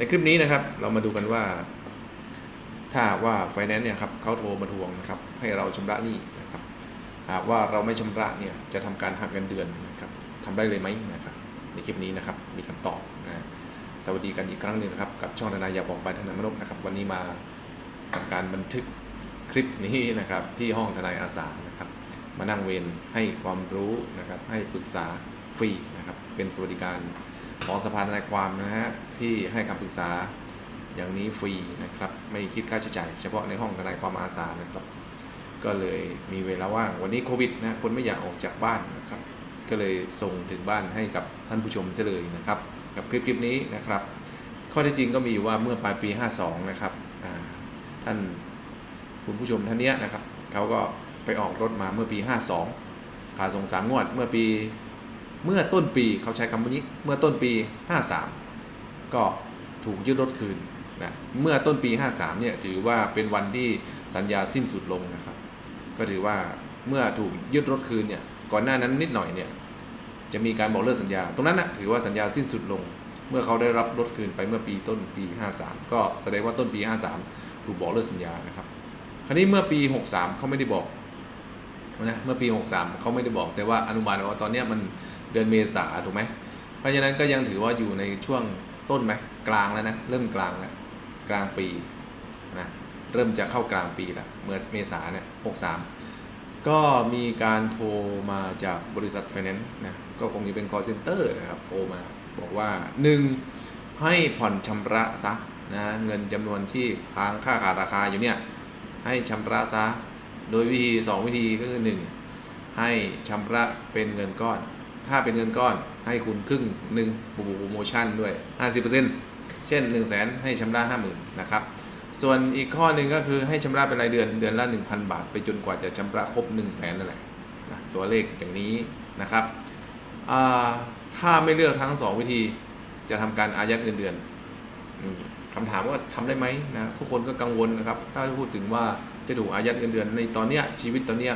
ในคลิปนี้นะครับ เรามาดูกันว่า ถ้าว่าไฟแนนซ์เนี่ยครับเขาโทรมาทวงนะครับ ให้เราชำระหนี้นะครับหากว่าเราไม่ชำระเนี่ยจะทำการหักเงินเดือนนะครับทำได้เลยไหมนะครับ ในคลิปนี้นะครับมีคำตอบนะสวัสดีกันอีกครั้งหนึ่งนะครับกับช่องทนายอยากบอกไปทนายมนกนะครับ วันนี้มาทำการบันทึกคลิปนี้นะครับที่ห้องทนายอาสานะครับ มานั่งเวรให้ความรู้นะครับให้ปรึกษาฟรีนะครับเป็นสวัสดิการ ของสภาทนายความนะฮะที่ให้คำปรึกษาอย่างนี้ฟรีนะครับไม่คิดค่าใช้จ่าย เฉพาะในห้องทนายความอาสานะครับ ก็เลยมีเวลาว่างวันนี้โควิดนะคนไม่อยากออกจากบ้านนะครับก็เลยส่งถึงบ้านให้กับท่านผู้ชมเสียเลยนะครับ กับคลิปคลิปนี้นะครับ ข้อเที่จริงก็มีอยู่ว่าเมื่อปลายปี 52 นะครับท่านคุณผู้ชมท่านเนี้ยนะครับเขาก็ไปออกรถมาเมื่อปี 52ขาส่งสามงวดเมื่อปี เมื่อต้นปีเขาใช้คำนี้เมื่อต้นปี 53 ก็ถูกยึดรถคืนนะเมื่อต้นปี 53 เนี่ยถือว่าเป็นวันที่สัญญาสิ้นสุดลงนะครับ ก็ถือว่าเมื่อถูกยึดรถคืนเนี่ยก่อนหน้านั้นนิดหน่อยเนี่ยจะมีการบอกเลิกสัญญา ตรงนั้นนะถือว่าสัญญาสิ้นสุดลง เมื่อเขาได้รับรถคืนไปเมื่อปีต้นปี 53 ก็แสดงว่าต้นปี 53 ถูกบอกเลิกสัญญานะครับ คราวนี้เมื่อปี 63 เขาไม่ได้บอกนะเมื่อปี 63 เขาไม่ได้บอกแต่ว่าอนุบาลว่าตอนเนี้ยมัน เดือนเมษาถูกไหมเพราะฉะนั้นก็ยังถือว่าอยู่ในช่วงต้นไหมกลางแล้วนะเริ่มกลางแล้วกลางปีนะเริ่มจะเข้ากลางปีล้วเมื่อเมษาเนี่ย63ก็มีการโทรมาจากบริษัทไฟแนนซ์นะก็คงจะเป็น call center นะครับโทรมาบอกว่า 1. ให้ผ่อนชำระซะนะเงินจำนวนที่ค้างค่าขาดราคาอยู่เนี่ย ให้ชำระซะ โดยวิธี 2 วิธีก็คือ 1. ให้ชำระเป็นเงินก้อน ถ้าเป็นเงินก้อนให้คุณครึ่งหนึ่งบูบูโปรโมชั่นด้วย 50%เช่น 1 0 0 0 0แสนให้ชำระ50,000นะครับ ส่วนอีกข้อหนึ่งก็คือให้ชำระเป็นรายเดือนเดือนละ 1,000 บาท ไปจนกว่าจะชำระครบ 1 0 0 0 0แสนนั่นแหละตัวเลขอย่างนี้นะครับ ถ้าไม่เลือกทั้ง 2 วิธีจะทำการอายัดเงินเดือนคำถามว่าทำได้ไหมนะทุกคนก็กังวลนะครับถ้าพูดถึงว่าจะถูกอายัดเงินเดือนในตอนเนี้ยชีวิตตอนเนี้ย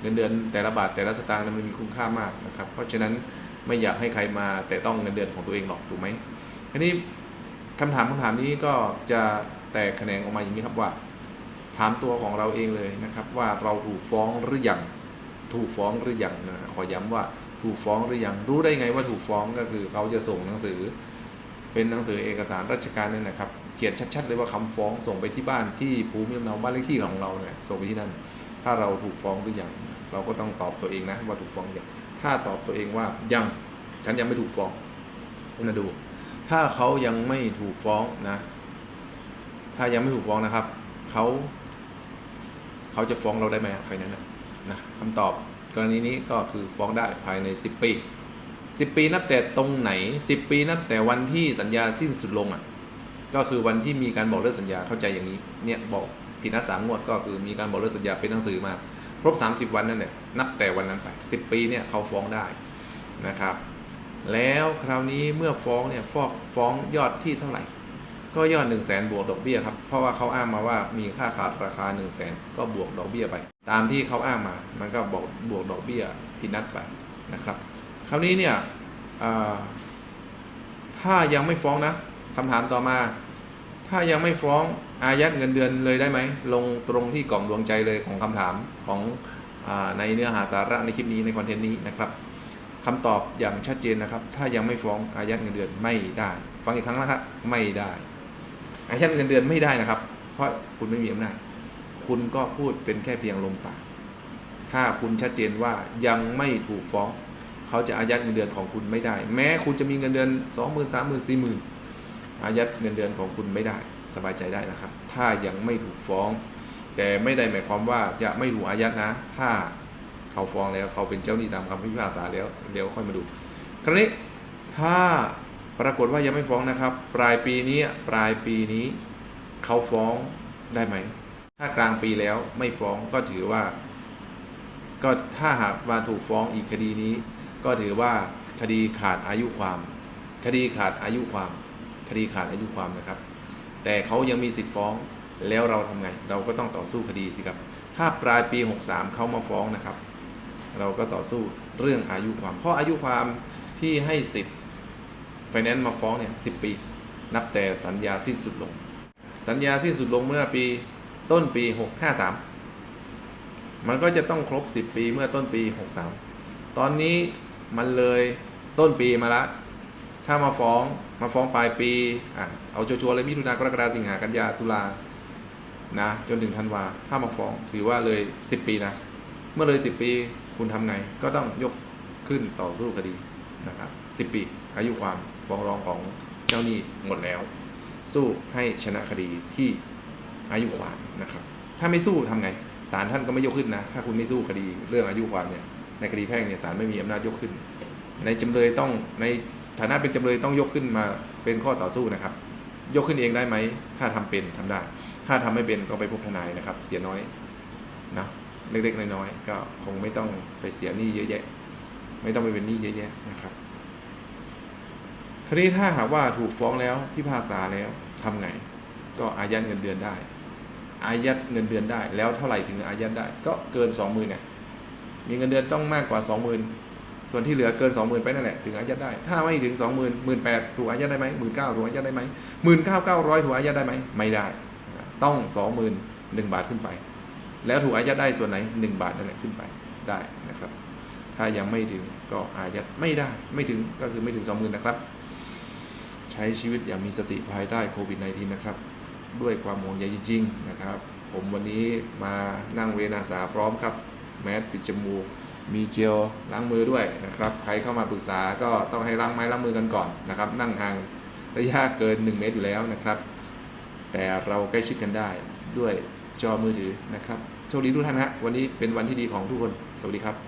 เงินเดือนแต่ละบาทแต่ละสตางค์มันมีคุณค่ามากนะครับ เพราะฉะนั้นไม่อยากให้ใครมาแต่ต้องเงินเดือนของตัวเองหรอกถูกไหมทีนี้คำถามคำถามนี้ก็จะแตกแขนงออกมาอย่างนี้ครับว่า ถามตัวของเราเองเลยนะครับว่าเราถูกฟ้องหรือยังถูกฟ้องหรือยังนะขอย้ำว่าถูกฟ้องหรือยังรู้ได้ไงว่าถูกฟ้องก็คือเขาจะส่งหนังสือ เป็นหนังสือเอกสารราชการนี่นะครับ เขียนชัด ๆ เลยว่าคำฟ้องส่งไปที่บ้านที่ภูมิลำเนาบ้านเลขที่ของเราเนี่ยส่งไปที่นั่น ถ้าเราถูกฟ้องหรือยังเราก็ต้องตอบตัวเองนะว่าถูกฟ้องยังถ้าตอบตัวเองว่ายังฉันยังไม่ถูกฟ้องมาดู ถ้าเขายังไม่ถูกฟ้องนะ ถ้ายังไม่ถูกฟ้องนะครับเขาเขาจะฟ้องเราได้ไหมไฟนั้นนะนะคำตอบกรณีนี้ก็คือฟ้องได้ภายใน 10 ปี 10 ปีนับแต่ตรงไหน 10 ปีนับแต่วันที่สัญญาสิ้นสุดลงอะก็คือวันที่มีการบอกเลิกสัญญาเข้าใจอย่างนี้เนี่ยบอก ผิดนัดสามงวดก็คือมีการบอกเลิกสัญญาเป็นหนังสือมา ครบ 30 วันนั่นแหละนับแต่วันนั้นไป 10 ปีเนี่ยเขาฟ้องได้นะครับ แล้วคราวนี้เมื่อฟ้องเนี่ยฟ้องฟ้องยอดที่เท่าไหร่ ก็ยอด 1 0 0 0 0แสนบวกดอกเบี้ยครับเพราะว่าเขาอ้างมาว่ามีค่าขาดราคา 1 0 0 0 0แสนก็บวกดอกเบี้ยไป ตามที่เขาอ้างมามันก็บอกบวกดอกเบี้ยผิดนัดไปนะครับคราวนี้เนี่ยถ้ายังไม่ฟ้องนะคำถามต่อมา ถ้ายังไม่ฟ้อง อายัดเงินเดือนเลยได้ไหม ลงตรงที่กล่องดวงใจเลยของคำถามของอในเนื้อหาสาระในคลิปนี้ในคอนเทนต์นี้นะครับคำตอบอย่างชัดเจนนะครับ ถ้ายังไม่ฟ้องอายัดเงินเดือนไม่ได้ ฟังอีกครั้งนะครับไม่ได้ อายัดเงินเดือนไม่ได้นะครับ เพราะคุณไม่มีอำนาจคุณก็พูดเป็นแค่เพียงลมปากถ้าคุณชัดเจนว่ายังไม่ถูกฟ้อง เขาจะอายัดเงินเดือนของคุณไม่ได้ แม้คุณจะมีเงินเดือน 2 0 0 0 0 3 0 0 0 0 4 0 0 0 0อายัดเงินเดือนของคุณไม่ได้ สบายใจได้นะครับ ถ้ายังไม่ถูกฟ้อง แต่ไม่ได้หมายความว่าจะไม่ถูกอายัดนะ ถ้าเขาฟ้องแล้วเขาเป็นเจ้าหนี้ตามคำพิพากษาแล้วเดี๋ยวค่อยมาดู คราวนี้ถ้าปรากฏว่ายังไม่ฟ้องนะครับ ปลายปีนี้ปลายปีนี้ เขาฟ้องได้ไหม ถ้ากลางปีแล้วไม่ฟ้องก็ถือว่า ก็ถ้าหากมาถูกฟ้องอีกคดีนี้ ก็ถือว่าคดีขาดอายุความ คดีขาดอายุความ คดีขาดอายุความนะครับ แต่เขายังมีสิทธิ์ฟ้องแล้วเราทำไง เราก็ต้องต่อสู้คดีสิครับ ถ้าปลายปี 63เขามาฟ้องนะครับ เราก็ต่อสู้เรื่องอายุความ เพราะอายุความที่ให้สิทธิ์ไฟแนนซ์มาฟ้องเนี่ยสิปี นับแต่สัญญาสิ้นสุดลง สัญญาสิ้นสุดลงเมื่อปีต้นปี 653 มันก็จะต้องครบ 10 ปีเมื่อต้นปี 63 ตอนนี้มันเลยต้นปีมาละ ถ้ามาฟ้องมาฟ้องปลายปีอะเอาชัวร์เลยมิถุนากรกฎาสิงหากันยาตุลานะจนถึงธันวาถ้ามาฟ้องถือว่าเลย 10 ปีนะ เมื่อเลย 10 ปีคุณทำไงก็ต้องยกขึ้นต่อสู้คดีนะครับ 10 ปี อายุความฟ้องร้องของเจ้าหนี้หมดแล้ว สู้ให้ชนะคดีที่อายุความนะครับ ถ้าไม่สู้ทำไงศาลท่านก็ไม่ยกขึ้นนะ ถ้าคุณไม่สู้คดีเรื่องอายุความเนี่ยในคดีแพ่งเนี่ยศาลไม่มีอำนาจยกขึ้น ในจำเลยต้องใน ฐานะเป็นจำเลยต้องยกขึ้นมาเป็นข้อต่อสู้นะครับ ยกขึ้นเองได้ไหม ถ้าทำเป็นทำได้ ถ้าทำไม่เป็นก็ไปพบทนายนะครับ เสียน้อยนะเล็กๆน้อยๆก็คงไม่ต้องไปเสียหนี้เยอะแยะ ไม่ต้องไปเป็นหนี้เยอะแยะนะครับคราวนี้ถ้าหากว่าถูกฟ้องแล้วพิพากษาแล้วทำไง ก็อายัดเงินเดือนได้ อายัดเงินเดือนได้ แล้วเท่าไหร่ถึงอายัดได้ ก็เกินสองหมื่นเนี่ยมีเงินเดือนต้องมากกว่าสองหมื่น ส่วนที่เหลือเกินสองหมื่นไปนั่นแหละถึงอายัดได้ ถ้าไม่ถึงสองหมื่นหมื่นแปดถูกอายัดได้ไหมหมื่นเก้าถูกอายัดได้ไหมหมื่นเก้าเก้าร้อยถูกอายัดได้ไหมไม่ได้ ต้องสองหมื่นหนึ่งบาทขึ้นไป แล้วถูกอายัดได้ส่วนไหนหนึ่งบาทนั่นแหละขึ้นไปได้นะครับ ถ้ายังไม่ถึงก็อายัดไม่ได้ไม่ถึงก็คือไม่ถึงสองหมื่นนะครับ ใช้ชีวิตอย่างมีสติภายใต้โควิด -19 นะครับ ด้วยความห่วงใยจริงๆนะครับ ผมวันนี้มานั่งเวนาสาพร้อมครับแมสปิดจมูก มีเจลล้างมือด้วยนะครับ ใครเข้ามาปรึกษาก็ต้องให้ล้างไม้ล้างมือกันก่อนนะครับ นั่งห่างระยะเกิน 1 เมตรอยู่แล้วนะครับ แต่เราใกล้ชิดกันได้ด้วยจอมือถือนะครับ โชคดีทุกท่านฮะ วันนี้เป็นวันที่ดีของทุกคน สวัสดีครับ